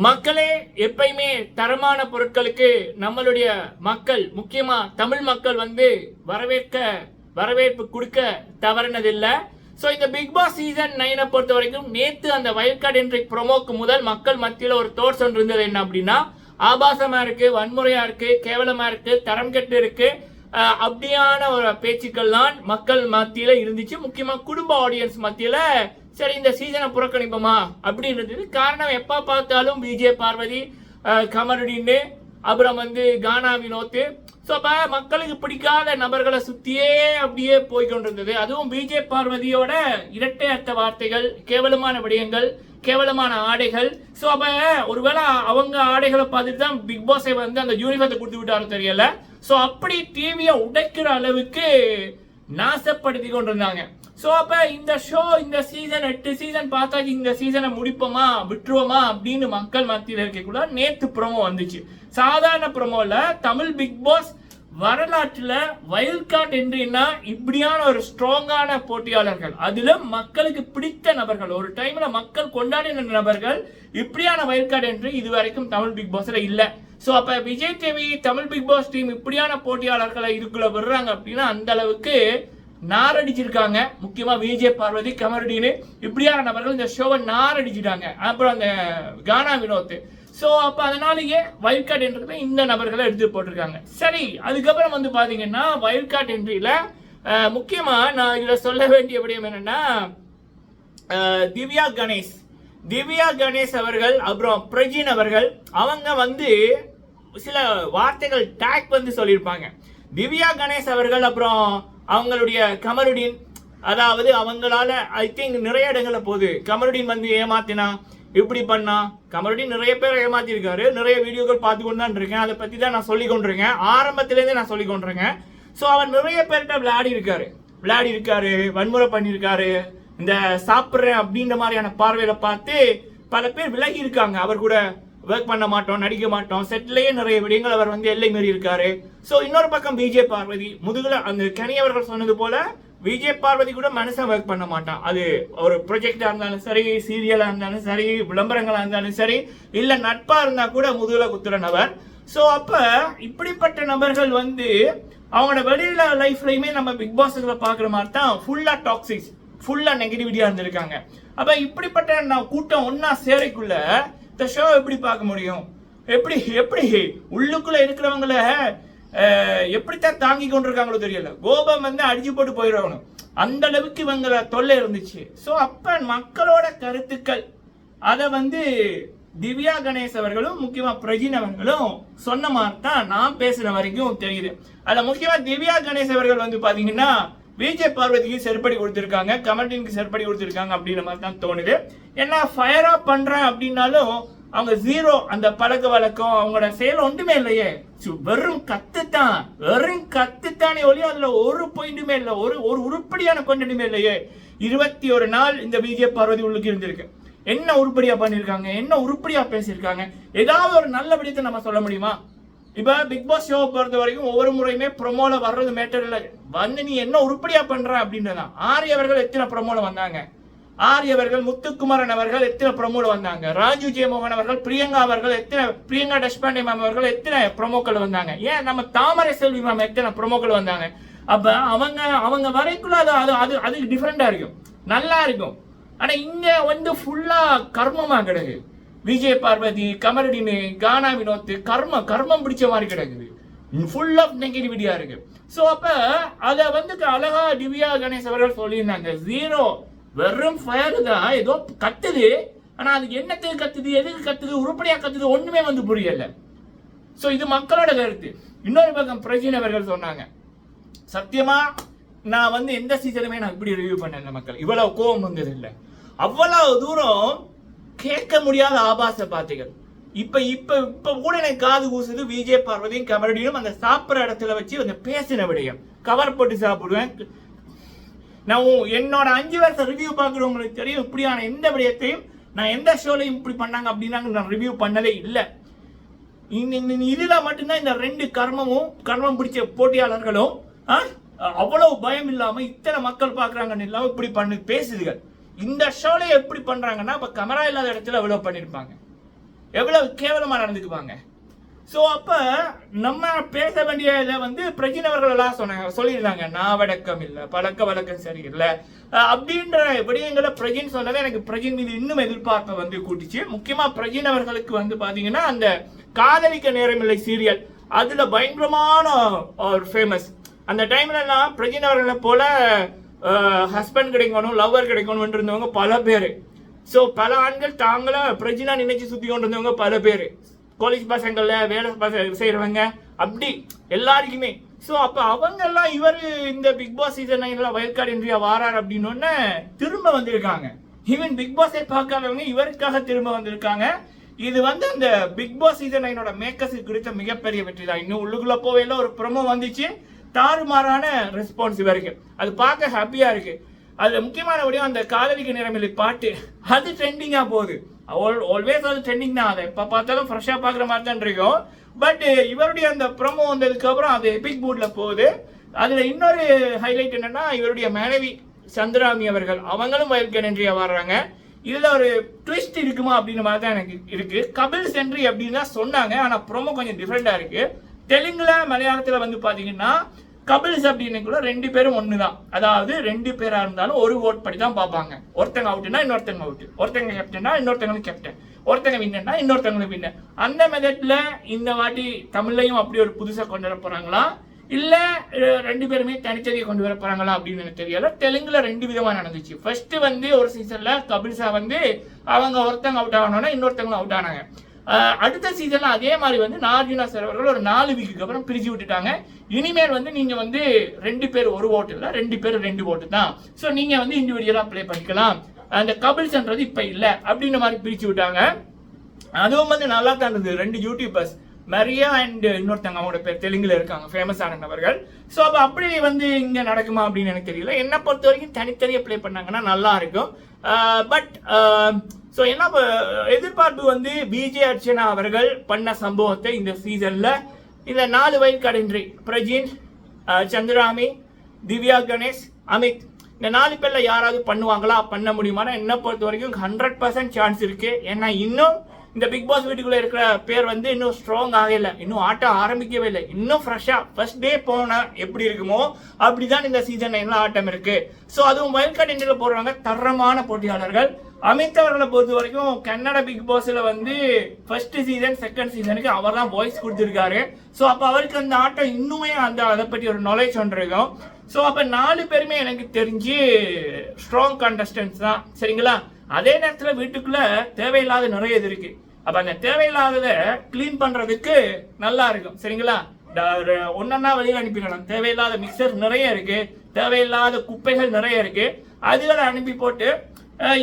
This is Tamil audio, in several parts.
மக்களே எப்பயுமே தரமான பொருட்களுக்கு நம்மளுடைய மக்கள் முக்கியமா தமிழ் மக்கள் வந்து வரவேற்க வரவேற்பு கொடுக்க தவறினதில்லை. ஸோ இந்த பிக் பாஸ் சீசன் நைனை பொறுத்த வரைக்கும் நேத்து அந்த வயல்கார்டு என்ட்ரி ப்ரோமோக்கு முதல் மக்கள் மத்தியில் ஒரு தோட்ஸ் ஒன்று இருந்தது. என்ன அப்படின்னா ஆபாசமா இருக்கு வன்முறையா இருக்கு கேவலமா இருக்கு தரம் கெட்டு இருக்கு. அப்படியான ஒரு பேச்சுக்கள் தான் மக்கள் மத்தியில இருந்துச்சு. முக்கியமா குடும்ப ஆடியன்ஸ் மத்தியில சரி இந்த சீசனை புறக்கணிப்போமா? அப்படின்றது இருந்தது காரணம் எப்போ பார்த்தாலும் விஜய் பார்வதி கமருடின்னு அப்புறம் வந்து கானா வினோத்து ஸோ அப்போ மக்களுக்கு பிடிக்காத நபர்களை சுற்றியே அப்படியே போய் கொண்டிருந்தது. அதுவும் பிஜே பார்வதியோட இரட்டை அர்த்த வார்த்தைகள் கேவலமான விடயங்கள் கேவலமான ஆடைகள். ஸோ அப்போ ஒருவேளை அவங்க ஆடைகளை பார்த்துட்டு தான் பிக் பாஸை வந்து அந்த யூனிஃபார்த்தை கொடுத்து விட்டாருன்னு தெரியல. ஸோ அப்படி டிவியை உடைக்கிற அளவுக்கு நாசப்படுத்தி கொண்டிருந்தாங்க. ஸோ அப்போ இந்த ஷோ இந்த சீசன் எட்டு சீசன் பார்த்தா இந்த சீசனை முடிப்போமா விட்டுருவோமா அப்படின்னு மக்கள் மத்தியில் இருக்கக்குள்ள நேற்று ப்ரொமோ வந்துச்சு. சாதாரண ப்ரொமோவில் தமிழ் பிக் பாஸ் வரலாற்றில் வயல் கார்டு என்றுன்னா இப்படியான ஒரு ஸ்ட்ராங்கான போட்டியாளர்கள். அதில் மக்களுக்கு பிடித்த நபர்கள். ஒரு டைமில் மக்கள் கொண்டாடின நபர்கள் இப்படியான வயல் கார்டு என்று இதுவரைக்கும் தமிழ் பிக் பாஸில் இல்லை. ஸோ அப்போ Vijay TV Tamil Bigg Boss team இப்படியான போட்டியாளர்களை இதுக்குள்ளே விடுறாங்க அப்படின்னா அந்த அளவுக்கு நாரடிச்சிருக்காங்க. முக்கியமாக விஜய் பார்வதி கமரடின்னு இப்படியான நபர்கள் இந்த ஷோவை நாரடிச்சிட்டாங்க. அப்புறம் அந்த கானா வினோத். ஸோ அப்போ அதனாலேயே வயல் கார்டு என்ட்ரில இந்த நபர்களை எடுத்து போட்டிருக்காங்க. சரி அதுக்கப்புறம் வந்து பார்த்தீங்கன்னா வயல் கார்டு என்ட்ரியில் முக்கியமாக நான் இதில் சொல்ல வேண்டிய விடயம் என்னென்னா திவ்யா கணேஷ். திவ்யா கணேஷ் அவர்கள் அப்புறம் பிரஜின் அவர்கள் அவங்க வந்து சில வார்த்தைகள் டேக் வந்து சொல்லியிருப்பாங்க. திவ்யா கணேஷ் அவர்கள் அப்புறம் அவங்களுடைய கமருடின் அதாவது அவங்களால ஐ திங்க் நிறைய இடங்களில் போகுது. கமருடின் வந்து ஏமாத்தினா இப்படி பண்ணா? கமருடின் நிறைய பேர் ஏமாத்திருக்காரு. நிறைய வீடியோக்கள் பார்த்து கொண்டு தான் இருக்கேன். அதை பத்தி தான் நான் சொல்லி கொண்டிருக்கேன். ஆரம்பத்திலேருந்தே நான் சொல்லி கொண்டிருக்கேன். ஸோ அவர் நிறைய பேர்கிட்ட விளையாடி இருக்காரு விளையாடி இருக்காரு வன்முறை பண்ணியிருக்காரு. இந்த சாப்பிட்றேன் அப்படின்ற மாதிரியான பார்வையில பார்த்து பல பேர் விலகி இருக்காங்க அவர் கூட ஒர்க் பண்ண மாட்டோம் நடிக்க மாட்டோம் செட்லேயே நிறைய விடயங்கள் அவர் வந்து எல்லை மீறி இருக்காரு. ஸோ இன்னொரு பக்கம் விஜய் பார்வதி முதுகுல அந்த கனி அவர்கள் சொன்னது போல விஜய் பார்வதி கூட மனுஷன் ஒர்க் பண்ண மாட்டான். அது ஒரு ப்ரொஜெக்டா இருந்தாலும் சரி சீரியலா இருந்தாலும் சரி விளம்பரங்களா இருந்தாலும் சரி இல்ல நட்பா இருந்தா கூட முதுகுல குத்துற நபர் ஸோ அப்ப இப்படிப்பட்ட நபர்கள் வந்து அவங்களோட வெளியில லைஃப்லயுமே நம்ம பிக் பாஸ்ல பாக்குற மாதிரி தான் ஃபுல்லா டாக்ஸிக்ஸ் ஃபுல்லா நெகட்டிவிட்டியா இருந்திருக்காங்க. அப்ப இப்படிப்பட்ட நான் கூட்டம் ஒன்னா சேரைக்குள்ள இந்த ஷோ எப்படி பார்க்க முடியும்? எப்படி எப்படி? உள்ளுக்குள்ளே இருக்கிறவங்கள எப்படித்தான் தாங்கி கொண்டிருக்காங்களோ தெரியல. கோபம் வந்து அடிச்சு போட்டு போயிடணும் அந்த அளவுக்கு இவங்கள தொல்லை இருந்துச்சு. ஸோ அப்போ மக்களோட கருத்துக்கள். அதை வந்து திவ்யா கணேஷ் அவர்களும் முக்கியமாக பிரஜின் அவர்களும் சொன்ன மாதிரி தான் நான் பேசுகிற வரைக்கும் தெரியுது. அதில் முக்கியமாக திவ்யா கணேஷ் அவர்கள் வந்து பார்த்தீங்கன்னா விஜய் பார்வதிக்கு செருப்படி கொடுத்துருக்காங்க கமர்டினுக்கு செருப்படி கொடுத்துருக்காங்க அப்படின்ற மாதிரி தான் தோணுது. ஏன்னா ஃபயராக பண்ணுறேன் அப்படின்னாலும் அவங்க ஜீரோ அந்த பழக்க வழக்கம் அவங்களோட செயல் ஒன்றுமே இல்லையே. சு- வெறும் கத்து தான் வெறும் கத்து தானே ஒளி அதுல ஒரு பாயிண்ட்டுமே இல்லை. ஒரு ஒரு உருப்படியான கொண்டனுமே இல்லையே. இருபத்தி ஒரு நாள் இந்த விஜய் பார்வதி உள்ளுக்கு இருந்திருக்கு. என்ன உருப்படியா பண்ணியிருக்காங்க? என்ன உருப்படியா பேசியிருக்காங்க? ஏதாவது ஒரு நல்ல விடயத்தை நம்ம சொல்ல முடியுமா? இப்ப பிக் பாஸ் ஷோ பொறுத்த வரைக்கும் ஒவ்வொரு முறையுமே ப்ரொமோல வர்றது மேட்டர் இல்லை. வந்து நீ என்ன உருப்படியா பண்ற அப்படின்றதான் ஆரியவர்கள் எத்தனை ப்ரொமோல வந்தாங்க? ஆரியவர்கள் முத்துக்குமரன் அவர்கள் எத்தனை ப்ரொமோல வந்தாங்க? ராஜு ஜெயமோகன் அவர்கள் பிரியங்கா அவர்கள் எத்தனை பிரியங்கா டஷ்பாண்டே மேம் அவர்கள் எத்தனை ப்ரொமோக்கள் வந்தாங்க? ஏன் நம்ம தாமரை செல்வி மேம் எத்தனை ப்ரொமோக்கள் வந்தாங்க? அப்ப அவங்க அவங்க வரைக்குள்ள அது அது அது அது டிஃப்ரெண்டா இருக்கும். நல்லா இருக்கும். ஆனா இங்க வந்து ஃபுல்லா கர்மமா கிடக்கு. விஜய் பார்வதி கமரடினு கானா வினோத் கர்ம கர்மம் பிடிச்ச மாதிரி கிடக்குது. ஃபுல் ஆஃப் நெகட்டிவிட்டியா இருக்கு. ஸோ அப்ப அத வந்து அழகா திவ்யா கணேஷ் அவர்கள் சொல்லியிருந்தாங்க. ஜீரோ வெறும் ஃபயர் தான். ஏதோ கத்துது. ஆனா அதுக்கு என்னத்துக்கு கத்துது எதுக்கு கத்துது உருப்படியா கத்துது ஒண்ணுமே வந்து புரியல. ஸோ இது மக்களோட கருத்து. இன்னொரு பக்கம் பிரஜின் அவர்கள் சொன்னாங்க. சத்தியமா நான் வந்து எந்த சீசனுமே நான் இப்படி ரிவ்யூ பண்ணல மக்கள். இவ்வளவு கோவம் வந்தது இல்லை அவ்வளவு தூரம் கேட்க முடியாத ஆபாச பாத்தைகள் இப்ப இப்ப இப்ப கூட எனக்கு காது கூசுது விஜய் பார்வதியும் கமரடியும் அந்த சாப்பிட்ற இடத்துல வச்சு அந்த பேசின விடயம். கவர் போட்டு சாப்பிடுவேன். நான் என்னோட அஞ்சு வருஷம் ரிவ்யூ பார்க்குறவங்களுக்கு தெரியும். இப்படியான எந்த விடயத்தையும் நான் எந்த ஷோலையும் இப்படி பண்ணாங்க அப்படின்னாங்க நான் ரிவ்யூ பண்ணதே இல்லை. இந்த- இதுல மட்டும்தான் இந்த ரெண்டு கர்மமும் கர்மம் பிடிச்ச போட்டியாளர்களும் ஆ, அவ்வளவு பயம் இல்லாம இத்தனை மக்கள் பாக்குறாங்கன்னு இல்லாம இப்படி பண்ணி பேசுதுகள். இந்த ஷோல எப்படி பண்றாங்கன்னா இப்ப கமரா இல்லாத இடத்துல எவ்வளவு பண்ணிருப்பாங்க. எவ்வளவு கேவலமா நடந்துக்குவாங்க. ஸோ அப்ப நம்ம பேச வேண்டிய இதை வந்து பிரஜின் அவர்கள் எல்லாம் சொன்னாங்க சொல்லியிருந்தாங்க நாவடக்கம் இல்லை பழக்க வழக்கம் சரியில்லை. அப்படின்ற விடயங்களை பிரஜின் சொன்னதை எனக்கு பிரஜின் மீது இன்னும் எதிர்பார்ப்பை வந்து கூட்டிச்சு. முக்கியமா பிரஜின் அவர்களுக்கு வந்து பாத்தீங்கன்னா அந்த காதலிக்க நேரமில்லை சீரியல் அதுல பயங்கரமான ஒரு ஃபேமஸ் அந்த டைம்லலாம் எல்லாம் பிரஜின் அவர்களை போல ஹஸ்பண்ட் கிடைக்கணும் லவ்வர் கிடைக்கணும்னு இருந்தவங்க பல பேர். ஸோ பல ஆண்கள் தாங்கள பிரஜினா நினைச்சு சுற்றி கொண்டு இருந்தவங்க பல பேர். காலேஜ் பசங்களில் வேலை பச செய்கிறவங்க அப்படி எல்லாருக்குமே. ஸோ அப்போ அவங்கெல்லாம் இவர் இந்த பிக் பாஸ் சீசன் நைனில் வயல்காடு இன்றைய வாரார் அப்படின்னு திரும்ப வந்திருக்காங்க. ஈவன் பிக் பாஸை பார்க்காதவங்க இவருக்காக திரும்ப வந்திருக்காங்க. இது வந்து அந்த பிக் பாஸ் சீசன் நைனோட மேக்கஸுக்கு கிடைத்த மிகப்பெரிய வெற்றி தான். இன்னும் உள்ளுக்குள்ளே போவே ஒரு ப்ரொமோ வந்துச்சு. தாறுமாறான ரெஸ்பான்ஸ் இவருக்கு. அது பார்க்க ஹாப்பியாக இருக்குது அதில் முக்கியமான விடயம் அந்த காதலிக்கு நிறமில்லை பாட்டு. அது ட்ரெண்டிங்காக போகுது. ஆல்வேஸ் அது ட்ரெண்டிங் தான். அதை இப்போ பார்த்தாலும் ஃப்ரெஷ்ஷாக பார்க்குற மாதிரி தான் இருக்கும். பட் இவருடைய அந்த ப்ரொமோ வந்ததுக்கப்புறம் அது எபிக் பூட்டில் போகுது. அதில் இன்னொரு ஹைலைட் என்னென்னா இவருடைய மனைவி சந்திராமி அவர்கள். அவங்களும் வயல்கன் நன்றியாக வர்றாங்க. இதில் ஒரு ட்விஸ்ட் இருக்குமா அப்படின்ற மாதிரி தான் எனக்கு இருக்குது கபில் சென்ட்ரி அப்படின்னு தான் சொன்னாங்க. ஆனால் ப்ரொமோ கொஞ்சம் டிஃப்ரெண்ட்டாக இருக்குது தெலுங்குல மலையாளத்துல வந்து பாத்தீங்கன்னா கபில்ஸ் அப்படின்னுக்குள்ள ரெண்டு பேரும் ஒண்ணுதான். அதாவது ரெண்டு பேரா இருந்தாலும் ஒரு ஓட் படி தான் பார்ப்பாங்க. ஒருத்தங்க அவுட்டுனா இன்னொருத்தங்க அவுட் ஒருத்தங்க கேப்டனா இன்னொருத்தங்களுக்கு கேப்டன் ஒருத்தங்க வின்னா இன்னொருத்தங்களுக்கு வின்னர் அந்த மெதட்ல இந்த வாட்டி தமிழ்லையும் அப்படி ஒரு புதுசா கொண்டு வர போறாங்களா? இல்ல ரெண்டு பேருமே தனித்தனியை கொண்டு வர போறாங்களா அப்படின்னு எனக்கு தெரியல. தெலுங்குல ரெண்டு விதமா நடந்துச்சு. ஃபர்ஸ்ட் வந்து ஒரு சீசன்ல கபில்ஸா வந்து அவங்க ஒருத்தங்க அவுட் ஆகணும்னா இன்னொருத்தவங்களும் அவுட் ஆனாங்க. அடுத்த சீசன்ல அதே மாதிரி வந்து நார்ஜுனா சார் அவர்கள் ஒரு நாலு வீக்குக்கு அப்புறம் பிரிச்சு விட்டுட்டாங்க. இனிமேல் வந்து நீங்க வந்து ரெண்டு பேர் ஒரு ஓட்டு இல்லை ரெண்டு பேர் ரெண்டு ஓட்டு தான். ஸோ நீங்க வந்து இண்டிவிஜுவலா ப்ளே பண்ணிக்கலாம். அந்த கபில்ஸ்ன்றது இப்ப இல்லை அப்படின்ற மாதிரி பிரிச்சு விட்டாங்க. அதுவும் வந்து நல்லா தான் இருந்தது. ரெண்டு யூடியூபர்ஸ் மரியா அண்ட் இன்னொருத்தங்க அவங்களோட பேர் தெலுங்குல இருக்காங்க ஃபேமஸ் ஆனவர்கள் ஸோ அப்போ அப்படி வந்து இங்கே நடக்குமா அப்படின்னு எனக்கு தெரியல. என்னை பொறுத்த வரைக்கும் தனித்தனியாக ப்ளே பண்ணாங்கன்னா நல்லா இருக்கும். பட் ஸோ என்ன ப- எதிர்பார்ப்பு வந்து விஜய் அர்ச்சனா அவர்கள் பண்ண சம்பவத்தை இந்த சீசனில் இந்த நாலு வயல் கடைன்றி பிரஜின் சந்திராமி திவ்யா கணேஷ் அமித் இந்த நாலு பேரில் யாராவது பண்ணுவாங்களா? பண்ண முடியுமானா? என்ன பொறுத்த வரைக்கும் ஹண்ட்ரட் பர்சன்ட் சான்ஸ் இருக்குது ஏன்னா இன்னும் இந்த பிக் பாஸ் வீட்டுக்குள்ள இருக்கிற பேர் வந்து இன்னும் ஸ்ட்ராங் ஆகல இன்னும் ஆட்டம் ஆரம்பிக்கவே இல்லை. இன்னும் ஃப்ரெஷ்ஷா ஃபர்ஸ்ட் டே போனால் எப்படி இருக்குமோ அப்படிதான் இந்த சீசன் நைன்ல ஆட்டம் இருக்கு. ஸோ அதுவும் வயல் கார்டு இண்டியில் போடுறவங்க தரமான போட்டியாளர்கள். அமித் அவர்களை பொறுத்த வரைக்கும் கன்னட பிக் பாஸ்ல வந்து ஃபர்ஸ்ட் சீசன் செகண்ட் சீசனுக்கு அவர் தான் வாய்ஸ் கொடுத்துருக்காரு. ஸோ அப்போ அவருக்கு அந்த ஆட்டம் இன்னுமே அந்த அதை பற்றி ஒரு நாலேஜ் ஒன்று இருக்கும் ஸோ அப்போ நாலு பேருமே எனக்கு தெரிஞ்சு ஸ்ட்ராங் கண்டஸ்டன்ஸ் தான். சரிங்களா? அதே நேரத்தில் வீட்டுக்குள்ள தேவையில்லாத நிறைய இது இருக்கு. அப்போ அந்த தேவையில்லாததை க்ளீன் பண்றதுக்கு நல்லா இருக்கும். சரிங்களா? ஒன்னா வெளியில் அனுப்பிடலாம். தேவையில்லாத மிக்சர் நிறைய இருக்கு. தேவையில்லாத குப்பைகள் நிறைய இருக்கு. அதுகளை அனுப்பி போட்டு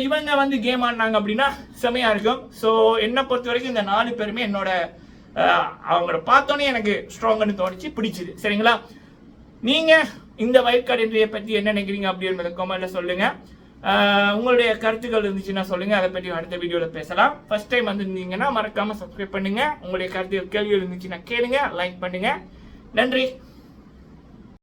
இவங்க வந்து கேம் ஆடினாங்க அப்படின்னா செமையா இருக்கும். ஸோ என்னை பொறுத்த வரைக்கும் இந்த நாலு பேருமே என்னோட அவங்கள பார்த்தோன்னே எனக்கு ஸ்ட்ராங்னு தோணுச்சு பிடிச்சிது. சரிங்களா? நீங்க இந்த வயற்காடு இன்றைய பத்தி என்ன நினைக்கிறீங்க அப்படின்றத கமெண்ட்ல சொல்லுங்க. உங்களுடைய கருத்துக்கள் இருந்துச்சுன்னா சொல்லுங்க. அதை பற்றி அடுத்த வீடியோவில் பேசலாம். ஃபர்ஸ்ட் டைம் வந்துருந்தீங்கன்னா மறக்காம சப்ஸ்கிரைப் பண்ணுங்க. உங்களுடைய கருத்துக்கள் கேள்விகள் இருந்துச்சுன்னா கேளுங்க லைக் பண்ணுங்க. நன்றி.